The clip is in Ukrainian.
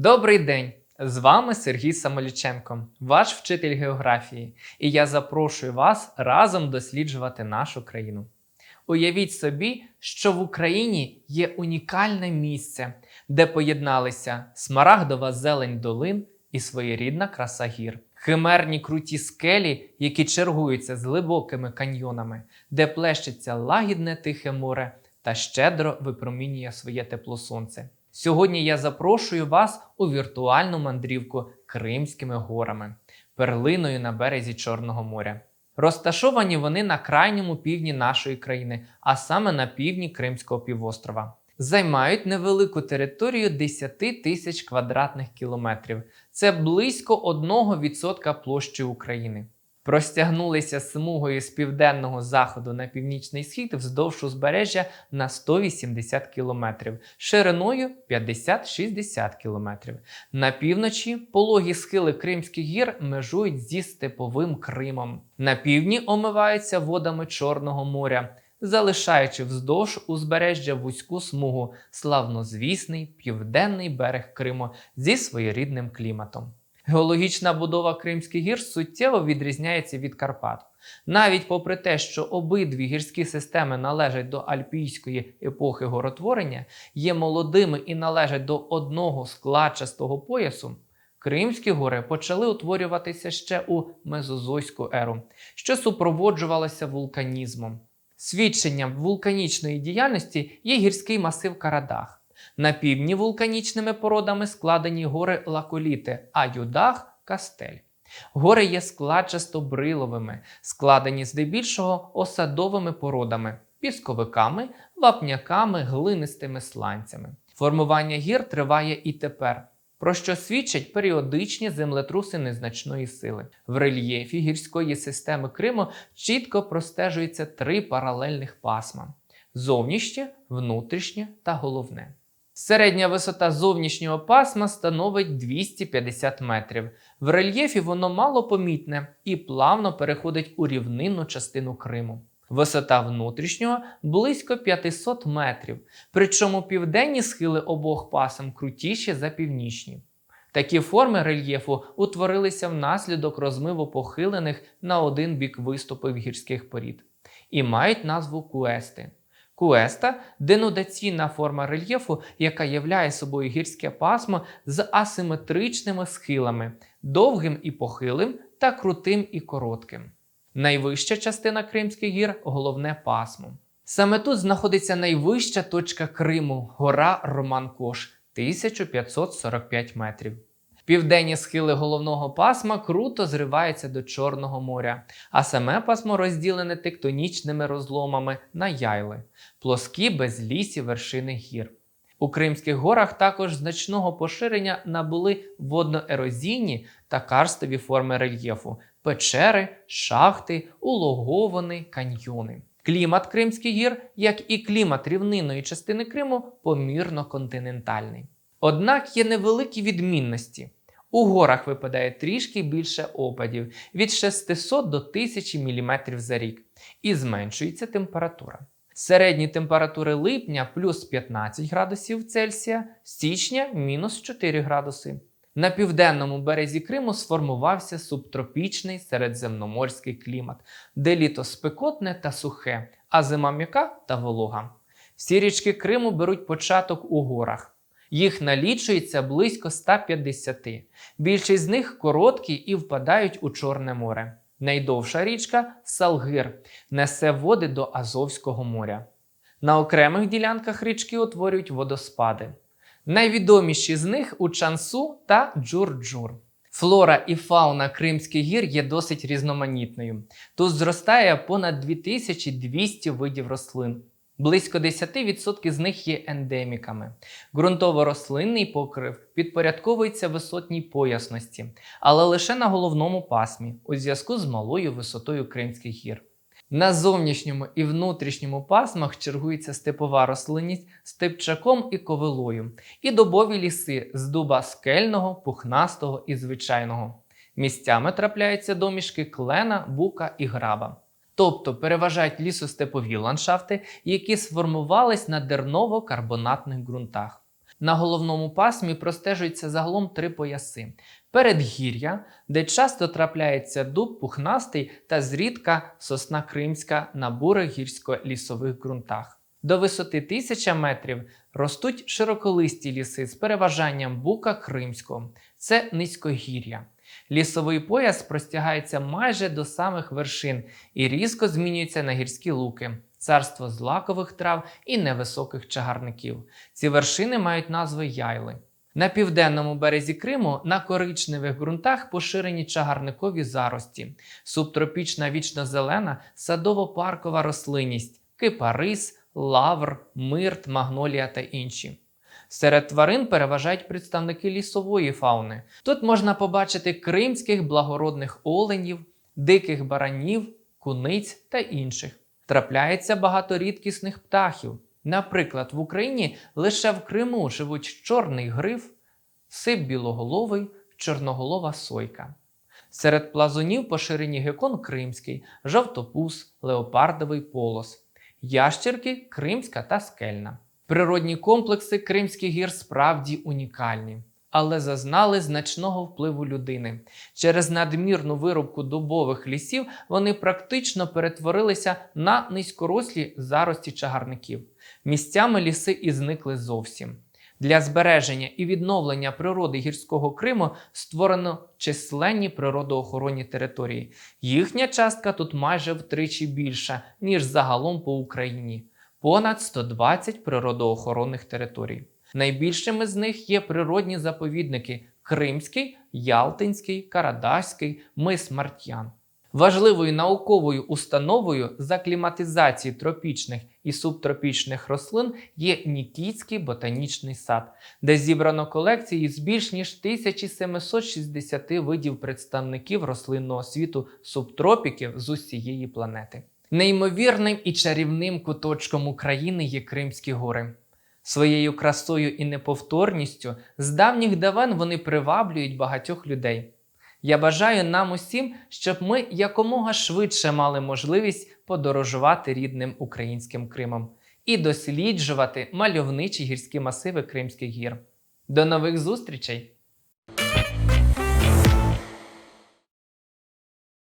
Добрий день! З вами Сергій Самоліченко, ваш вчитель географії, і я запрошую вас разом досліджувати нашу країну. Уявіть собі, що в Україні є унікальне місце, де поєдналися смарагдова зелень долин і своєрідна краса гір, химерні круті скелі, які чергуються з глибокими каньйонами, де плещеться лагідне тихе море та щедро випромінює своє тепло сонце. Сьогодні я запрошую вас у віртуальну мандрівку Кримськими горами, перлиною на березі Чорного моря. Розташовані вони на крайньому півдні нашої країни, а саме на півдні Кримського півострова. Займають невелику територію 10 тисяч квадратних кілометрів. Це близько 1% площі України. Простягнулися смугою з південного заходу на північний схід вздовж узбережжя на 180 кілометрів, шириною 50-60 кілометрів. На півночі пологі схили Кримських гір межують зі степовим Кримом. На півдні омиваються водами Чорного моря, залишаючи вздовж узбережжя вузьку смугу, славнозвісний південний берег Криму зі своєрідним кліматом. Геологічна будова Кримських гір суттєво відрізняється від Карпат. Навіть попри те, що обидві гірські системи належать до альпійської епохи горотворення, є молодими і належать до одного складчастого поясу, Кримські гори почали утворюватися ще у Мезозойську еру, що супроводжувалося вулканізмом. Свідченням вулканічної діяльності є гірський масив Карадах. На півдні вулканічними породами складені гори лаколіти, а юдах кастель. Гори є складчасто-бриловими, складені здебільшого осадовими породами, пісковиками, вапняками, глинистими сланцями. Формування гір триває і тепер, про що свідчать періодичні землетруси незначної сили. В рельєфі гірської системи Криму чітко простежуються три паралельних пасма: зовнішнє, внутрішнє та головне. Середня висота зовнішнього пасма становить 250 метрів. В рельєфі воно мало помітне і плавно переходить у рівнинну частину Криму. Висота внутрішнього близько 500 метрів, причому південні схили обох пасм крутіші за північні. Такі форми рельєфу утворилися внаслідок розмиву похилених на один бік виступів гірських порід і мають назву куести. Куеста денудаційна форма рельєфу, яка являє собою гірське пасмо з асиметричними схилами, довгим і похилим та крутим і коротким. Найвища частина Кримських гір головне пасмо. Саме тут знаходиться найвища точка Криму гора Роман-Кош 1545 метрів. Південні схили головного пасма круто зриваються до Чорного моря, а саме пасмо розділене тектонічними розломами на яйли, плоскі безлісі вершини гір. У Кримських горах також значного поширення набули водноерозійні та карстові форми рельєфу, печери, шахти, улоговини, каньйони. Клімат Кримських гір, як і клімат рівнинної частини Криму, помірно континентальний. Однак є невеликі відмінності. У горах випадає трішки більше опадів від 600 до 1000 мм за рік, і зменшується температура. Середні температури липня плюс 15 градусів Цельсія, січня мінус 4 градуси. На південному березі Криму сформувався субтропічний середземноморський клімат, де літо спекотне та сухе, а зима м'яка та волога. Всі річки Криму беруть початок у горах. Їх налічується близько 150. Більшість з них короткі і впадають у Чорне море. Найдовша річка Салгир несе води до Азовського моря. На окремих ділянках річки утворюють водоспади. Найвідоміші з них у Чансу та Джур-Джур. Флора і фауна Кримських гір є досить різноманітною. Тут зростає понад 2200 видів рослин. Близько 10% з них є ендеміками. Ґрунтово-рослинний покрив підпорядковується висотній поясності, але лише на головному пасмі у зв'язку з малою висотою Кримських гір. На зовнішньому і внутрішньому пасмах чергується степова рослинність з типчаком і ковилою, і добові ліси з дуба скельного, пухнастого і звичайного. Місцями трапляються домішки клена, бука і граба. Тобто переважають лісостепові ландшафти, які сформувались на дерново-карбонатних ґрунтах. На головному пасмі простежується загалом три пояси: передгір'я, де часто трапляється дуб пухнастий та зрідка сосна кримська на бурих гірсько-лісових ґрунтах. До висоти 1000 метрів ростуть широколисті ліси з переважанням бука кримського. Це низькогір'я. Лісовий пояс простягається майже до самих вершин і різко змінюється на гірські луки, царство злакових трав і невисоких чагарників. Ці вершини мають назви яйли. На південному березі Криму на коричневих ґрунтах поширені чагарникові зарості, субтропічна вічно-зелена садово-паркова рослинність, кипарис, лавр, мирт, магнолія та інші. Серед тварин переважають представники лісової фауни. Тут можна побачити кримських благородних оленів, диких баранів, куниць та інших. Трапляється багато рідкісних птахів. Наприклад, в Україні лише в Криму живуть чорний гриф, сип білоголовий, чорноголова сойка. Серед плазунів поширені гекон кримський, жовтопус, леопардовий полос, ящерки кримська та скельна. Природні комплекси Кримських гір справді унікальні, але зазнали значного впливу людини. Через надмірну вирубку дубових лісів вони практично перетворилися на низькорослі зарості чагарників. Місцями ліси і зникли зовсім. Для збереження і відновлення природи гірського Криму створено численні природоохоронні території. Їхня частка тут майже втричі більша, ніж загалом по Україні понад 120 природоохоронних територій. Найбільшими з них є природні заповідники Кримський, Ялтинський, Карадаський, мис Мартян. Важливою науковою установою з акліматизації тропічних і субтропічних рослин є Нікітський ботанічний сад, де зібрано колекції з більш ніж 1760 видів представників рослинного світу субтропіків з усієї планети. Неймовірним і чарівним куточком України є Кримські гори. Своєю красою і неповторністю з давніх давен вони приваблюють багатьох людей. Я бажаю нам усім, щоб ми якомога швидше мали можливість подорожувати рідним українським Кримом і досліджувати мальовничі гірські масиви Кримських гір. До нових зустрічей!